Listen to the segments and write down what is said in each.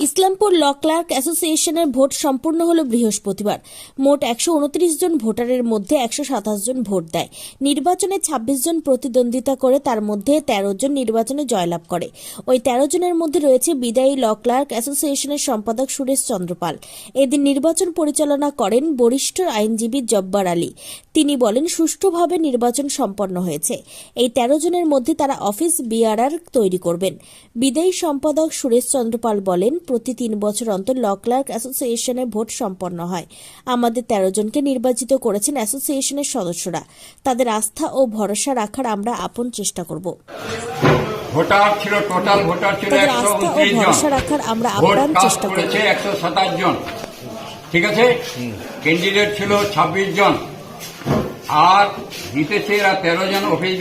Islampur law clerk অ্যাসোসিয়েশনের vote সম্পূর্ণ হল বৃহস্পতিবার। মোট একশো উনত্রিশ জন ভোটারের মধ্যে একশো সাতাশ জন ভোট দেয়। নির্বাচনে ছাব্বিশ জন প্রতিদ্বন্দ্বিতা করে, তার মধ্যে তেরো জন নির্বাচনে জয়লাভ করে। ওই তেরো জনের মধ্যে রয়েছে বিদায়ী ল ক্লার্ক অ্যাসোসিয়েশনের সম্পাদক সুরেশ চন্দ্রপাল এদিন নির্বাচন পরিচালনা করেন বরিষ্ঠ আইনজীবী জব্বার আলী। তিনি বলেন, সুষ্ঠুভাবে নির্বাচন সম্পন্ন হয়েছে। এই তেরো জনের মধ্যে তারা অফিস, বিআরআর তৈরি করবেন। বিদায়ী সম্পাদক সুরেশ চন্দ্রপাল বলেন প্রতি তিন বছর অন্তর ল ক্লার্ক অ্যাসোসিয়েশনে ভোট সম্পন্ন হয়। আমাদের তেরো জনকে নির্বাচিত করেছেন অ্যাসোসিয়েশনের সদস্যরা। তাদের আস্থা ও ভরসা রাখার আমরা আপন চেষ্টা করব। ভোটার ছিল টোটাল ভোটার ছিল তাদের আস্থা ও ভরসা রাখার আমরা আপ্রাণ চেষ্টা করব। একশো সাতাশ জন। ঠিক আছে? ক্যান্ডিডেট ছিল ছাব্বিশ জন। আর জিতেছে এরা তেরো জন অফিস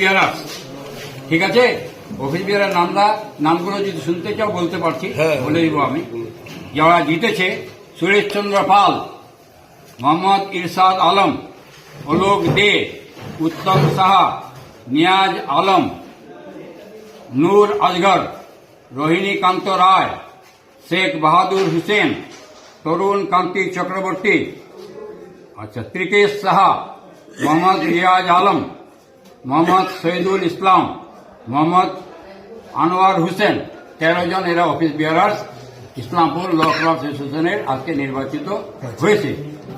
ঠিক আছে? অফিস বিহারের নামরা নামগুলো যদি শুনতে চাও বলতে পারছি বলে দিব আমি। যারা জিতেছে সুরেশ চন্দ্র পাল মোহাম্মদ ইরশাদ আলম অলোক দে উত্তম সাহা নিয়াজ আলম নূর আজগর রোহিণীকান্ত রায় শেখ বাহাদুর হুসেন তরুণ কান্তি চক্রবর্তী আচ্ছা ত্রিকেশ সাহা মোহাম্মদ রিয়াজ আলম মোহাম্মদ শহীদুল ইসলাম মোহাম্মদ আনোয়ার হোসেন, তেরো জন এরা office bearers Islampur law club অ্যাসোসিয়েশনের আজকে নির্বাচিত হয়েছে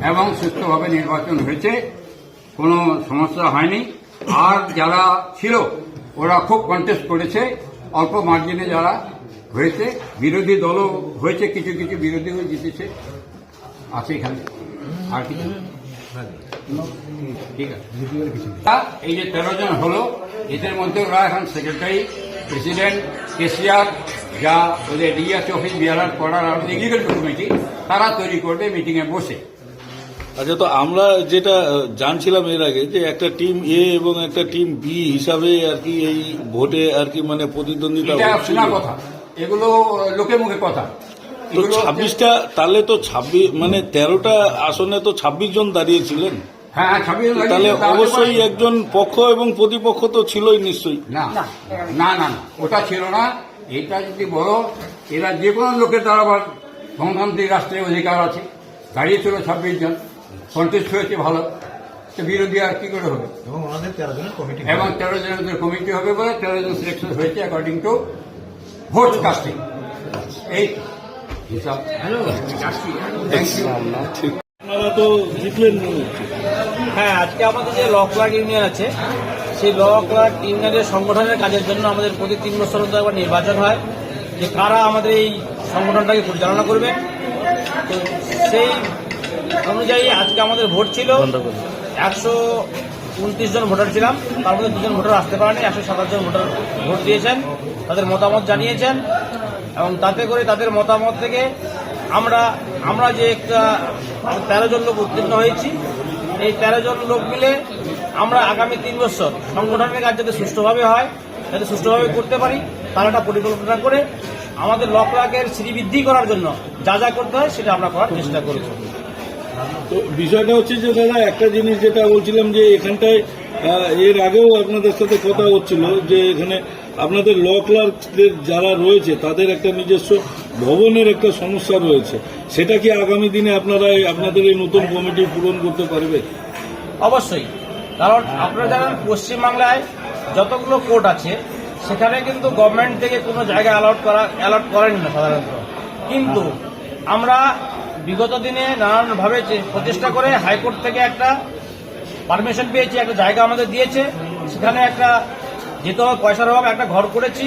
এবং সুস্থভাবে নির্বাচন হয়েছে, কোনো সমস্যা হয়নি। আর যারা ছিল, ওরা খুব কন্টেস্ট করেছে, অল্প মার্জিনে যারা হয়েছে, বিরোধী দলও হয়েছে, কিছু কিছু বিরোধীও জিতেছে। আছে এখানে? আর কিছু? এই যে তেরো জন হলো এদের মধ্যে ওরা এখন সেক্রেটারি প্রেসিডেন্ট কেসিআর যা ওদের ডিএস অফিস বিহার করার আর লিগেল কমিটি তারা তৈরি করবে মিটিংয়ে বসে। আচ্ছা তো আমরা যেটা জানছিলাম এর আগে যে একটা টিম এ এবং একটা টিম বি হিসাবে আর কি এই ভোটে আর কি মানে প্রতিদ্বন্দ্বিতা কথা। এগুলো লোকে মুখে কথা। তো ছাব্বিশটা তাহলে তো ছাব্বিশ মানে তেরোটা আসনে তো ছাব্বিশ জন দাঁড়িয়েছিলেন। হ্যাঁ হ্যাঁ ছাব্বিশ জন তাহলে অবশ্যই একজন পক্ষ এবং প্রতিপক্ষ তো ছিলই নিশ্চয়ই। না না না ওটা ছিল না। এটা যদি বলো এরা যে কোনো লোকের দ্বারা আবার গণতান্ত্রিক রাষ্ট্রের অধিকার আছে। দাঁড়িয়েছিল ছাব্বিশ জন কন্টেস্ট হয়েছে ভালো। তো বিরোধী আর কি করে হবে? এবং ওনাদের তেরো জনের কমিটি এবং তেরো জনের কমিটি হবে বলে তেরো জন সিলেকশন হয়েছে অ্যাকর্ডিং টু ভোট কাস্টিং এই হ্যাঁ আজকে আমাদের যে ল ক্লার্ক ইউনিয়ন আছে, সেই ল ক্লার্ক ইউনিয়নের সংগঠনের কাজের জন্য আমাদের প্রতি তিন বছর একবার নির্বাচন হয়, যে কারা আমাদের এই সংগঠনটাকে পরিচালনা করবে। তো সেই অনুযায়ী আজকে আমাদের ভোট ছিল। একশো উনত্রিশ জন ভোটার ছিলাম, তার মধ্যে দুজন ভোটার আসতে পারেনি, একশো সাতাশ জন ভোটার ভোট দিয়েছেন, তাদের মতামত জানিয়েছেন। এবং তাতে করে তাদের মতামত থেকে আমরা আমরা যে একটা তেরো জন লোক উত্তীর্ণ হয়েছি, এই তেরো জন লোক মিলে আমরা আগামী তিন বছর সংগঠনের কাজ যাতে সুষ্ঠুভাবে হয়, যাতে সুষ্ঠুভাবে করতে পারি, তার একটা পরিকল্পনা করে আমাদের লক লাখের শ্রীবৃদ্ধি করার জন্য যা যা করতে হয় সেটা আমরা করার চেষ্টা করব। তো বিষয়টা হচ্ছে যে দাদা, একটা জিনিস যেটা বলছিলাম যে এখানটায় এর আগেও আপনাদের সাথে কথা হচ্ছিল যে এখানে আপনাদের ল ক্লার্কদের যারা রয়েছে, তাদের একটা নিজস্ব ভবনের একটা সমস্যা রয়েছে। সেটা কি আগামী দিনে আপনারা আপনাদের এই নতুন কমিটি পূরণ করতে পারবে? অবশ্যই। কারণ আপনারা জানেন, পশ্চিমবাংলায় যতগুলো কোর্ট আছে, সেখানে কিন্তু গভর্নমেন্ট থেকে কোনো জায়গা অ্যালট করা অ্যালট করেন না সাধারণত। কিন্তু আমরা বিগত দিনে নানানভাবে প্রচেষ্টা করে হাইকোর্ট থেকে একটা পারমিশন পেয়েছি, একটা জায়গা আমাদের দিয়েছে। সেখানে একটা যেহেতু আমার পয়সার অভাব একটা ঘর করেছি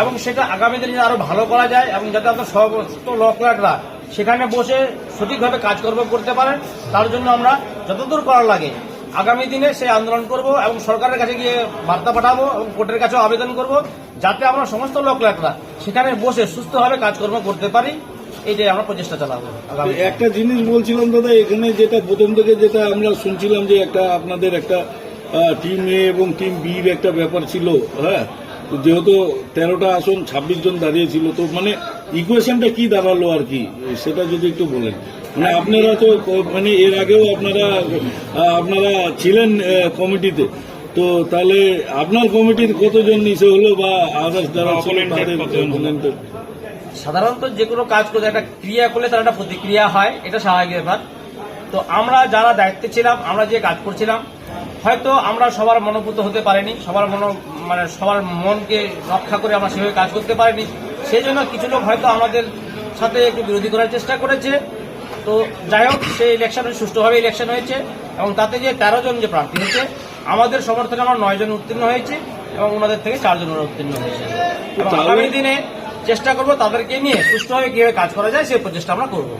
এবং সেটা আগামী দিনে আরও ভালো করা যায় এবং যাতে আপনার সমস্ত লকলাটরা সেখানে বসে সঠিকভাবে কাজকর্ম করতে পারেন তার জন্য আমরা যতদূর করার লাগে আগামী দিনে সেই আন্দোলন করব এবং সরকারের কাছে গিয়ে বার্তা পাঠাবো এবং কোর্টের কাছেও আবেদন করব যাতে আমরা সমস্ত লকলাটরা সেখানে বসে সুস্থভাবে কাজকর্ম করতে পারি। এইটাই আমরা প্রচেষ্টা চালাবো আগামী একটা জিনিস বলছিলাম দাদা এখানে যেটা প্রথম থেকে যেটা আমরা শুনছিলাম যে একটা আপনাদের একটা টিম এ এবং টিম বির একটা ব্যাপার ছিল হ্যাঁ? তো যেহেতু তেরোটা আসন ছাব্বিশ জন দাঁড়িয়ে ছিল তো মানে ইকুয়েশনটা কি দাঁড়াল আর কি? সেটা যদি একটু বলেন। মানে আপনারা তো মানে এর আগেও আপনারা আপনারা ছিলেন কমিটিতে। তো তাহলে আপনার কমিটির কতজন নিচে হলো বা আদার্স যারা? সাধারণত যে কোনো কাজ করলে একটা ক্রিয়া করলে তার একটা প্রতিক্রিয়া হয় এটা স্বাভাবিক ব্যাপার। তো আমরা যারা দায়িত্বে ছিলাম আমরা যে কাজ করছিলাম হয়তো আমরা সবার মনোভূত হতে পারিনি সবার মন মানে সবার মনকে রক্ষা করে আমরা সেভাবে কাজ করতে পারিনি। সেই জন্য কিছু লোক হয়তো আমাদের সাথে একটু বিরোধী করার চেষ্টা করেছে। তো যাই হোক সেই ইলেকশন সুষ্ঠুভাবে ইলেকশন হয়েছে এবং তাতে যে তেরো জন যে প্রার্থী হয়েছে আমাদের সমর্থনে আমরা নয় জন উত্তীর্ণ হয়েছে এবং ওনাদের থেকে চারজন উত্তীর্ণ হয়েছে। আগামী দিনে চেষ্টা করব তাদেরকে নিয়ে সুষ্ঠুভাবে কীভাবে কাজ করা যায় সেই প্রচেষ্টা আমরা করব।